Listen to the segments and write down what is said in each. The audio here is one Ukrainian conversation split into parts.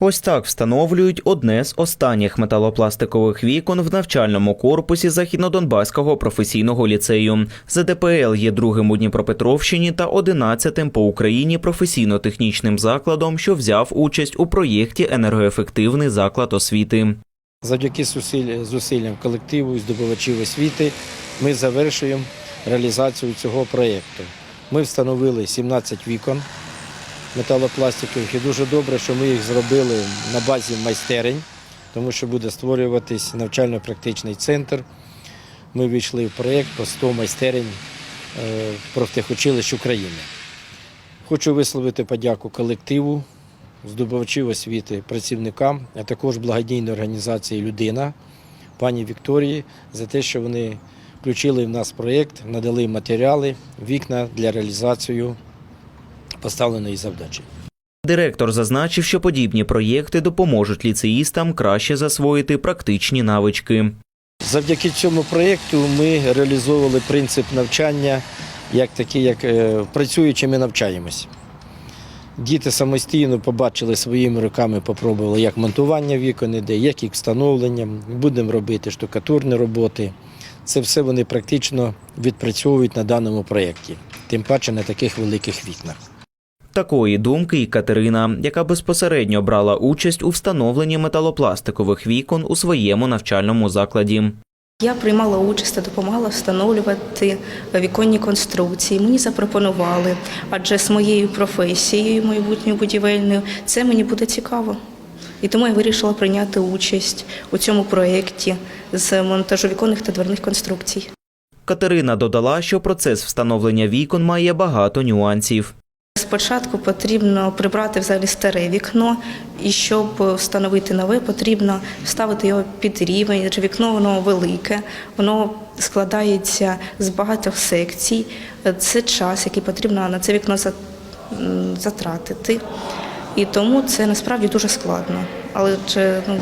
Ось так встановлюють одне з останніх металопластикових вікон в навчальному корпусі Західнодонбаського професійного ліцею. ЗДПЛ є другим у Дніпропетровщині та одинадцятим по Україні професійно-технічним закладом, що взяв участь у проєкті енергоефективний заклад освіти. Завдяки зусиллям колективу і здобувачів освіти ми завершуємо реалізацію цього проєкту. Ми встановили 17 вікон металопластикових і дуже добре, що ми їх зробили на базі майстерень, тому що буде створюватись навчально-практичний центр. Ми війшли в проєкт по 100 майстерень е, профтехучилищ України. Хочу висловити подяку колективу, здобувачів освіти, працівникам, а також благодійної організації Людина, пані Вікторії, за те, що вони включили в нас проєкт, надали матеріали, вікна для реалізації поставленої завдачі. Директор зазначив, що подібні проєкти допоможуть ліцеїстам краще засвоїти практичні навички. Завдяки цьому проєкту ми реалізовували принцип навчання як такий, як е, працюючи, ми навчаємось. Діти самостійно побачили своїми руками, попробували, як монтування вікон іде, як їх встановлення. Будемо робити штукатурні роботи. Це все вони практично відпрацьовують на даному проєкті, тим паче на таких великих вікнах. Такої думки і Катерина, яка безпосередньо брала участь у встановленні металопластикових вікон у своєму навчальному закладі. Я приймала участь та допомагала встановлювати віконні конструкції. Мені запропонували, адже з моєю професією, майбутньою будівельною, це мені буде цікаво. І тому я вирішила прийняти участь у цьому проєкті з монтажу віконних та дверних конструкцій. Катерина додала, що процес встановлення вікон має багато нюансів. Спочатку потрібно прибрати взагалі старе вікно, і щоб встановити нове, потрібно вставити його під рівень. Вікно воно велике, воно складається з багатьох секцій. Це час, який потрібно на це вікно затратити. І тому це насправді дуже складно. Але чи, ну,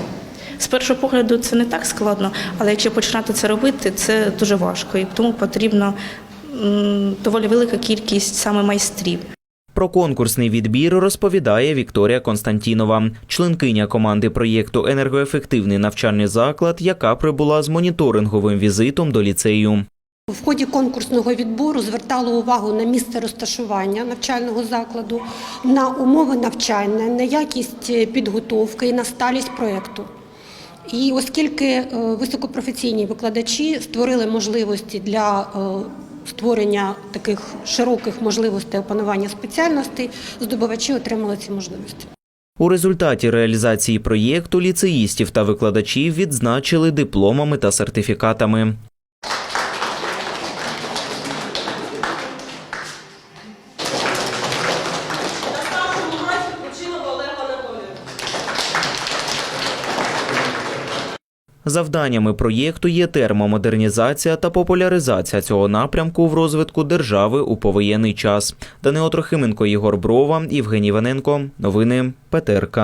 з першого погляду це не так складно, але якщо починати це робити, це дуже важко. І тому потрібна м, доволі велика кількість саме майстрів. Про конкурсний відбір розповідає Вікторія Константінова, членкиня команди проєкту Енергоефективний навчальний заклад, яка прибула з моніторинговим візитом до ліцею. В ході конкурсного відбору звертало увагу на місце розташування навчального закладу, на умови навчання, на якість підготовки і на сталість проєкту. І оскільки е, високопрофесійні викладачі створили можливості для е, створення таких широких можливостей опанування спеціальностей, здобувачі отримали ці можливості. У результаті реалізації проєкту ліцеїстів та викладачів відзначили дипломами та сертифікатами. Завданнями проєкту є термомодернізація та популяризація цього напрямку в розвитку держави у повоєнний час. Данило Трохименко, Ігор Брова, Євгеній Ваненко. Новини ПТРК.